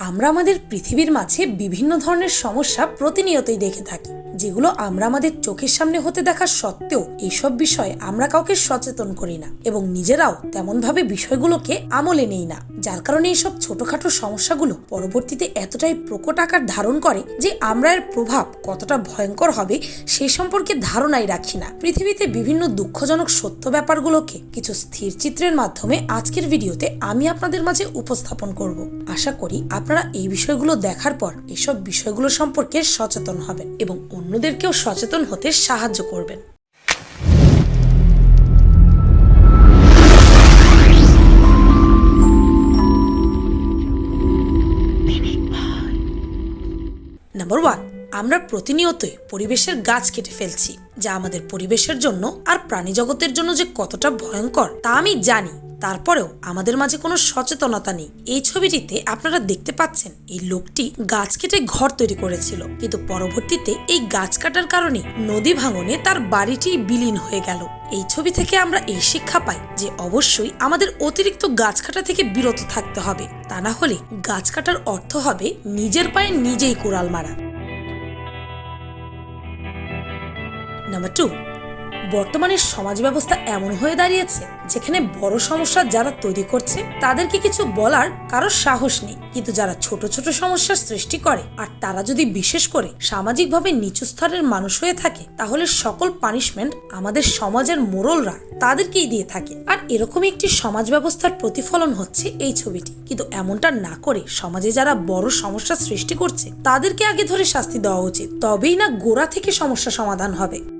আমরা আমাদের পৃথিবীর মাঝে বিভিন্ন ধরনের সমস্যা প্রতিনিয়তই দেখে থাকি। যেগুলো আমরা আমাদের চোখের সামনে হতে দেখা সত্ত্বেও এইসব বিষয়ে আমরা কাউকে সচেতন করি না এবং নিজেরাও তেমনভাবে বিষয়গুলোকে আমলে নেই না। যার কারণে এইসব ছোটখাটো সমস্যাগুলো পরবর্তীতে এতটাই প্রকট আকার ধারণ করে যে আমরা এর প্রভাব কতটা ভয়ঙ্কর হবে সে সম্পর্কে ধারণাই রাখি না। পৃথিবীতে বিভিন্ন দুঃখজনক সত্য ব্যাপারগুলোকে কিছু স্থির চিত্রের মাধ্যমে আজকের ভিডিওতে আমি আপনাদের মাঝে উপস্থাপন করব। আশা করি আপনারা এই বিষয়গুলো দেখার পর এসব বিষয়গুলো সম্পর্কে সচেতন হবেন এবং অন্যদেরকেও সচেতন হতে সাহায্য করবেন। নাম্বার ওয়ান আমরা প্রতিনিয়তই পরিবেশের গাছ কেটে ফেলছি, যা আমাদের পরিবেশের জন্য আর প্রাণী জগতের জন্য যে কতটা ভয়ঙ্কর, তা আমি জানি। তারপরেও আমাদের মাঝে কোনো সচেতনতা নেই। এই ছবিটিতে আপনারা দেখতে পাচ্ছেন, এই লোকটি গাছ কেটে ঘর তৈরি করেছিল। কিন্তু পরবর্তীতে এই গাছ কাটার কারণে নদী ভাঙনে তার বাড়িটি বিলীন হয়ে গেল। এই ছবি থেকে আমরা এই শিক্ষা পাই যে অবশ্যই আমাদের অতিরিক্ত গাছ কাটা থেকে বিরত থাকতে হবে। তা না হলে গাছ কাটার অর্থ হবে নিজের পায়ে নিজেই কোড়াল মারা। নাম্বার টু বর্তমানে সমাজ ব্যবস্থা এমন হয়ে দাঁড়িয়েছে, যেখানে বড় সমস্যা যারা তৈরি করছে, তাদেরকে কিছু বলার কারও সাহস নেই। কিন্তু যারা ছোট ছোট সমস্যার সৃষ্টি করে, আর তারা যদি বিশেষ করে সামাজিকভাবে নিচু স্তরের মানুষ হয়ে থাকে, তাহলে সকল পানিশমেন্ট আমাদের সমাজের মোরলরা তাদেরকেই দিয়ে থাকে। আর এরকমই একটি সমাজ ব্যবস্থার প্রতিফলন হচ্ছে এই ছবিটি। কিন্তু এমনটা না করে সমাজে যারা বড় সমস্যা সৃষ্টি করছে, তাদেরকে আগে ধরে শাস্তি দেওয়া উচিত। তবেই না গোড়া থেকে সমস্যা সমাধান হবে।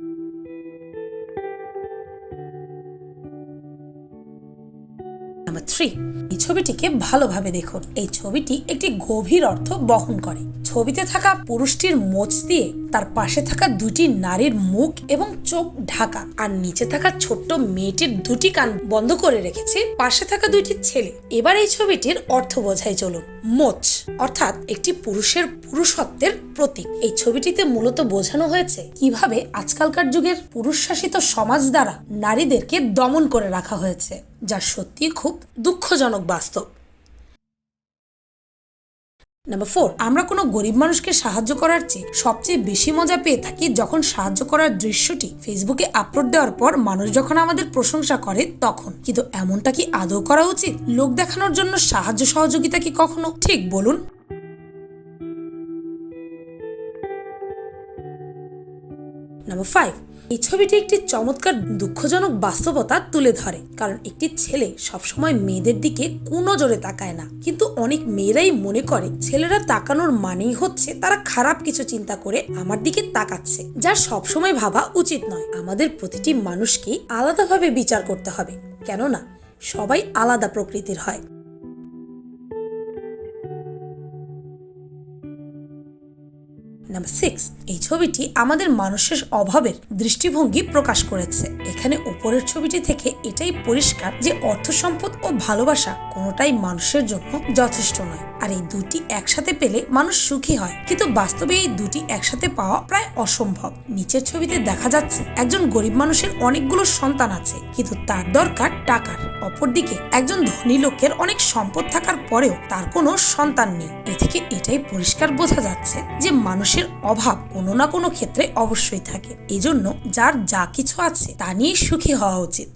নাম্বার থ্রি এই ছবিটিকে ভালোভাবে দেখুন। এই ছবিটি একটি গভীর অর্থ বহন করে। ছবিতে থাকা পুরুষটির মোচ দিয়ে তার পাশে থাকা দুটি নারীর মুখ এবং চোখ ঢাকা আর নিচে থাকা ছোট্ট মেয়েটির দুটি কান বন্ধ করে রেখেছে পাশে থাকা দুইটি ছেলে। এবার এই ছবিটির অর্থ বোঝাই চলুন। মোচ অর্থাৎ একটি পুরুষের পুরুষত্বের প্রতীক। এই ছবিটিতে মূলত বোঝানো হয়েছে কীভাবে আজকালকার যুগের পুরুষ শাসিত সমাজ দ্বারা নারীদেরকে দমন করে রাখা হয়েছে, যা সত্যি খুব দুঃখজনক বাস্তব। নাম্বার ফোর আমরা কোনো গরিব মানুষকে সাহায্য করার চেয়ে সবচেয়ে বেশি মজা পেয়ে থাকি যখন সাহায্য করার দৃশ্যটি ফেসবুকে আপলোড দেওয়ার পর মানুষ যখন আমাদের প্রশংসা করে তখন। কিন্তু এমনটা কি আদৌ করা উচিত? লোক দেখানোর জন্য সাহায্য সহযোগিতা কি কখনো? ঠিক, বলুন। নাম্বার ফাইভ এই ছবিটি একটি চমৎকার দুঃখজনক বাস্তবতা তুলে ধরে, কারণ একটি ছেলে সবসময় মেয়েদের দিকে কুনজরে তাকায় না। কিন্তু অনেক মেয়েরাই মনে করে, ছেলেরা তাকানোর মানেই হচ্ছে তারা খারাপ কিছু চিন্তা করে আমার দিকে তাকাচ্ছে, যা সবসময় ভাবা উচিত নয়। আমাদের প্রতিটি মানুষকেই আলাদাভাবে বিচার করতে হবে, কেননা সবাই আলাদা প্রকৃতির হয়। নাম্বার সিক্স এই ছবিটি আমাদের মানুষের অভাবের দৃষ্টিভঙ্গি প্রকাশ করেছে। এখানে উপরের ছবিটি থেকে এটাই পরিষ্কার যে অর্থ সম্পদ ও ভালোবাসা কোনোটাই মানুষের জন্য যথেষ্ট নয়। আর এই দুটি একসাথে পেলে মানুষ সুখী হয়। কিন্তু বাস্তবে এই দুটি একসাথে পাওয়া প্রায় অসম্ভব। নিচের ছবিতে দেখা যাচ্ছে একজন গরিব মানুষের অনেকগুলো সন্তান আছে, কিন্তু তার দরকার টাকার। অপরদিকে একজন ধনী লোকের অনেক সম্পদ থাকার পরেও তার কোনো সন্তান নেই। এ থেকে এটাই পরিষ্কার বোঝা যাচ্ছে যে মানুষের অভাব কোনো না কোনো ক্ষেত্রে অবশ্যই থাকে। এজন্য যার যা কিছু আছে তা নিয়ে সুখী হওয়া উচিত।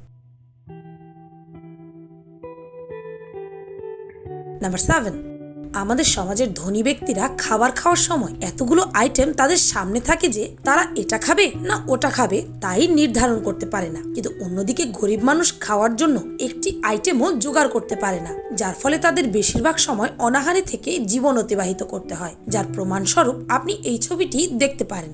নাম্বার সেভেন আমাদের সমাজের ধনী ব্যক্তিরা খাবার খাওয়ার সময় এতগুলো আইটেম তাদের সামনে থাকে যে তারা এটা খাবে না ওটা খাবে তাই নির্ধারণ করতে পারে না। কিন্তু অন্যদিকে গরিব মানুষ খাওয়ার জন্য একটি আইটেমও জোগাড় করতে পারে না, যার ফলে তাদের বেশিরভাগ সময় অনাহারে থেকে জীবন অতিবাহিত করতে হয়, যার প্রমাণস্বরূপ আপনি এই ছবিটি দেখতে পারেন।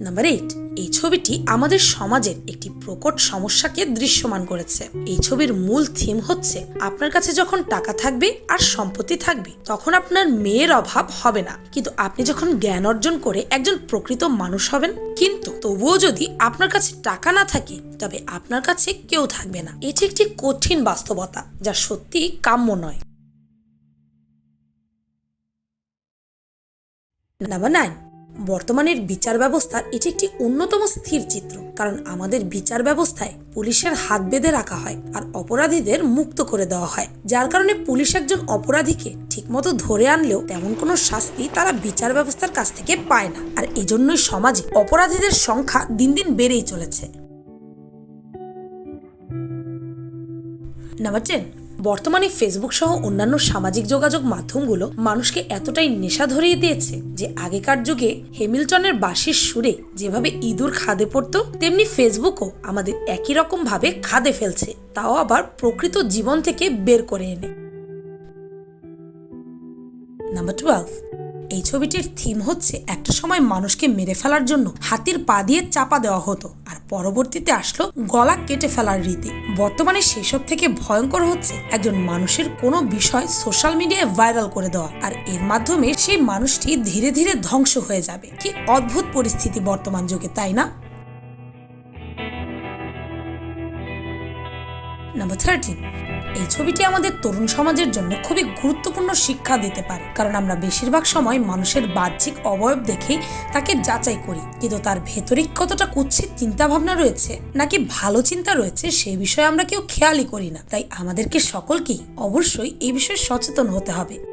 নাম্বার এইট এই ছবিটি আমাদের সমাজের একটি প্রকট সমস্যাকে দৃশ্যমান করেছে। এই ছবির মূল থিম হচ্ছে, আপনার কাছে যখন টাকা থাকবে আর সম্পত্তি থাকবে, তখন আপনার মেয়ের অভাব হবে না। কিন্তু আপনি যখন জ্ঞান অর্জন করে একজন প্রকৃত মানুষ হবেন, কিন্তু তবুও যদি আপনার কাছে টাকা না থাকে, তবে আপনার কাছে কেউ থাকবে না। এটি একটি কঠিন বাস্তবতা, যা সত্যি কাম্য নয়। নাম্বার নাইন বর্তমানের বিচার ব্যবস্থার এটি একটি অন্যতম স্থির চিত্র, কারণ আমাদের বিচার ব্যবস্থায় পুলিশের হাত বেঁধে রাখা হয় আর অপরাধীদের মুক্ত করে দেওয়া হয়। যার কারণে পুলিশ একজন অপরাধীকে ঠিকমতো ধরে আনলেও তেমন কোনো শাস্তি তারা বিচার ব্যবস্থার কাছ থেকে পায় না। আর এজন্যই সমাজে অপরাধীদের সংখ্যা দিন দিন বেড়েই চলেছে। নাম্বার টেন বর্তমানে ফেসবুক সহ অন্যান্য সামাজিক যোগাযোগ মাধ্যমগুলো মানুষকে এতটাই নেশা ধরিয়ে দিয়েছে যে আগেকার যুগে হেমিল্টনের বাঁশির সুরে যেভাবে ইঁদুর খাদে পড়ত, তেমনি ফেসবুকও আমাদের একই রকম ভাবে খাদে ফেলছে। তাও আবার প্রকৃত জীবন থেকে বের করে এনে। নাম্বার টুয়েলভ এই ছবিটির থিম হচ্ছে একটা সময় মানুষকে মেরে ফেলার জন্য হাতির পা দিয়ে চাপা দেওয়া হতো আর পরবর্তীতে আসলো গলা কেটে ফেলার রীতি। বর্তমানে সেসব থেকে ভয়ঙ্কর হচ্ছে একজন মানুষের কোনো বিষয় সোশ্যাল মিডিয়ায় ভাইরাল করে দেওয়া আর এর মাধ্যমে সেই মানুষটি ধীরে ধীরে ধ্বংস হয়ে যাবে। কি অদ্ভুত পরিস্থিতি বর্তমান যুগে, তাই না? থার্টিন এই ছবিটি আমাদের তরুণ সমাজের জন্য খুবই গুরুত্বপূর্ণ শিক্ষা দিতে পারে। কারণ আমরা বেশিরভাগ সময় মানুষের বাহ্যিক অবয়ব দেখেই তাকে যাচাই করি। কিন্তু তার ভেতরে কতটা কুৎসিত চিন্তা ভাবনা রয়েছে নাকি ভালো চিন্তা রয়েছে সেই বিষয়ে আমরা কেউ খেয়ালই করি না। তাই আমাদেরকে সকলকেই অবশ্যই এই বিষয়ে সচেতন হতে হবে।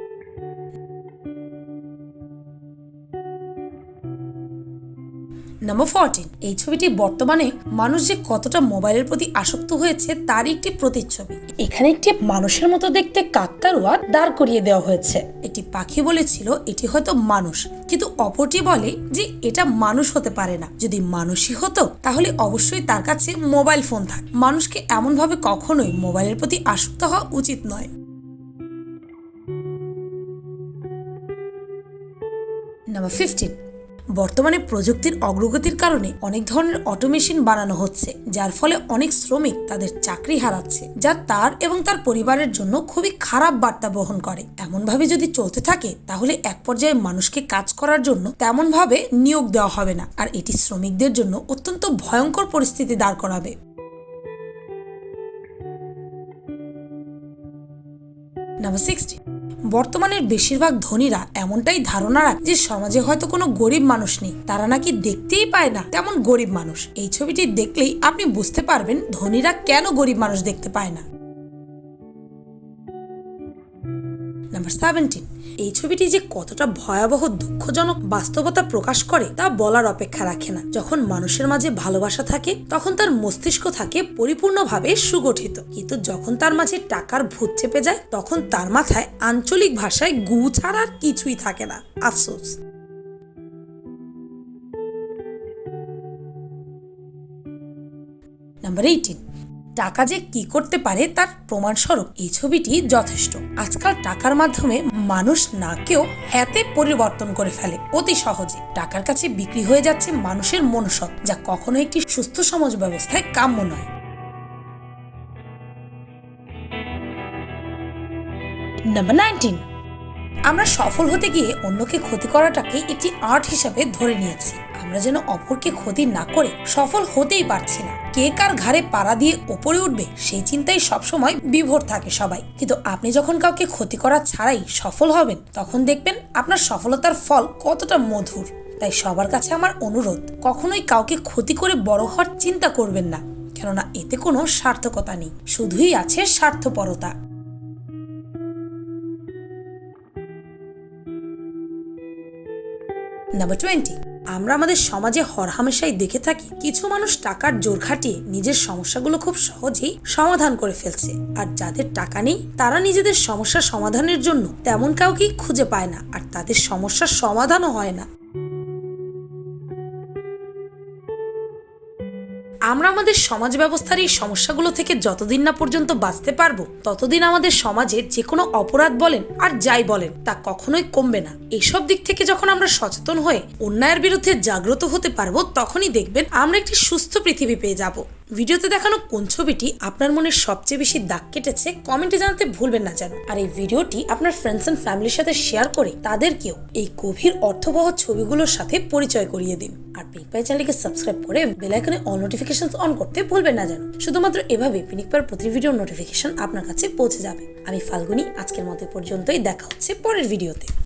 নাম্বার ফোরটিন এই ছবিটি বর্তমানে মানুষ যে কতটা মোবাইলের প্রতি আসক্ত হয়েছে তার একটি প্রতিচ্ছবি। এখানে একটি মানুষের মতো দেখতে কাকতারুয়া দাঁড় করিয়ে দেওয়া হয়েছে। একটি পাখি বলেছিল, এটি হয়তো মানুষ। কিন্তু অপরটি বলে যে, এটা মানুষ হতে পারে না। যদি মানুষই হতো, তাহলে অবশ্যই তার কাছে মোবাইল ফোন থাক। মানুষকে এমনভাবে কখনোই মোবাইলের প্রতি আসক্ত হওয়া উচিত নয়। নাম্বার ফিফটিন বর্তমানে প্রযুক্তির অগ্রগতির কারণে অনেক ধরনের অটোমেশন বানানো হচ্ছে, যার ফলে অনেক শ্রমিক তাদের চাকরি হারাচ্ছে, যা তার এবং তার পরিবারের জন্য খুবই খারাপ বার্তা বহন করে। এমনভাবে যদি চলতে থাকে, তাহলে এক পর্যায়ে মানুষকে কাজ করার জন্য তেমনভাবে নিয়োগ দেওয়া হবে না, আর এটি শ্রমিকদের জন্য অত্যন্ত ভয়ঙ্কর পরিস্থিতি দাঁড় করাবে। নাম্বার সিক্সটি বর্তমানের বেশিরভাগ ধনীরা এমনটাই ধারণা রাখে যে সমাজে হয়তো কোনো গরিব মানুষ নেই। তারা নাকি দেখতেই পায় না তেমন গরিব মানুষ। এই ছবিটি দেখলেই আপনি বুঝতে পারবেন ধনীরা কেন গরিব মানুষ দেখতে পায় না। নাম্বার সেভেন্টিন এই ছবিটি যে কতটা ভয়াবহ, দুঃখজনক বাস্তবতা প্রকাশ করে তা বলার অপেক্ষা রাখে না। যখন মানুষের মাঝে ভালোবাসা থাকে, তখন তার মস্তিষ্ক থাকে পরিপূর্ণভাবে সুগঠিত। কিন্তু যখন তার মাঝে টাকার ভূত চেপে যায়, তখন তার মাথায় আঞ্চলিক ভাষায় গু ছাড়া আর কিছুই থাকে না। আফসোস। নাম্বার এইটিন টাকা যে কি করতে পারে তার প্রমাণস্বরূপ এই ছবিটি যথেষ্ট। আজকাল টাকার মাধ্যমে মানুষ নাকেও হ্যাতে পরিবর্তন করে ফেলে, অতি সহজে। টাকার কাছে বিক্রি হয়ে যাচ্ছে মানুষের মনুষ্যৎ যা কখনো একটি সুস্থ সমাজ ব্যবস্থায় কাম্য নয়। নাম্বার নাইনটিন আমরা সফল হতে গিয়ে অন্যকে ক্ষতি করাটাকে একটি আর্ট হিসাবে ধরে নিয়েছি। আমরা যেন অপরকে ক্ষতি না করে সফল হতেই পারছি না। কে কার ঘাড়ে পাড়া দিয়ে ওপরে উঠবে, সেই চিন্তাই সবসময় বিভোর থাকে সবাই। কিন্তু আপনি যখন কাউকে ক্ষতি করা ছাড়াই সফল হবেন, তখন দেখবেন আপনার সফলতার ফল কতটা মধুর। তাই সবার কাছে আমার অনুরোধ, কখনোই কাউকে ক্ষতি করে বড় হওয়ার চিন্তা করবেন না। কেননা এতে কোনো সার্থকতা নেই। শুধুই আছে স্বার্থপরতা। নাম্বার টোয়েন্টি আমরা আমাদের সমাজে হরহামেশাই দেখে থাকি কিছু মানুষ টাকার জোর খাটিয়ে নিজের সমস্যাগুলো খুব সহজেই সমাধান করে ফেলছে। আর যাদের টাকা নেই, তারা নিজেদের সমস্যা সমাধানের জন্য তেমন কাউকেই খুঁজে পায় না। আর তাদের সমস্যার সমাধানও হয় না। আমরা আমাদের সমাজ ব্যবস্থার এই সমস্যাগুলো থেকে যতদিন না পর্যন্ত বাঁচতে পারব, ততদিন আমাদের সমাজে যে কোনো অপরাধ বলেন আর যাই বলেন, তা কখনোই কমবে না। এসব দিক থেকে যখন আমরা সচেতন হয়ে অন্যায়ের বিরুদ্ধে জাগ্রত হতে পারব, তখনই দেখবেন আমরা একটি সুস্থ পৃথিবী পেয়ে যাব। ভিডিওতে দেখানো কোন ছবিটি আপনার মনে সবচেয়ে বেশি দাগ কেটেছে কমেন্টে জানাতে ভুলবেন না যেন। আর এই ভিডিওটি আপনার ফ্রেন্ডস এন্ড ফ্যামিলির সাথে শেয়ার করে তাদেরকেও এই গভীর অর্থবহ ছবিগুলোর সাথে পরিচয় করিয়ে দিন। আর পিক পাই চ্যানেলকে সাবস্ক্রাইব করে বেল আইকনে অল নোটিফিকেশন অন করতে ভুলবেন না যেন। শুধুমাত্র এভাবে পিনিক পার প্রতি ভিডিও নোটিফিকেশন আপনার কাছে পৌঁছে যাবে। আমি ফাল্গুনি, আজকের মতো পর্যন্তই, দেখা হচ্ছে পরের ভিডিওতে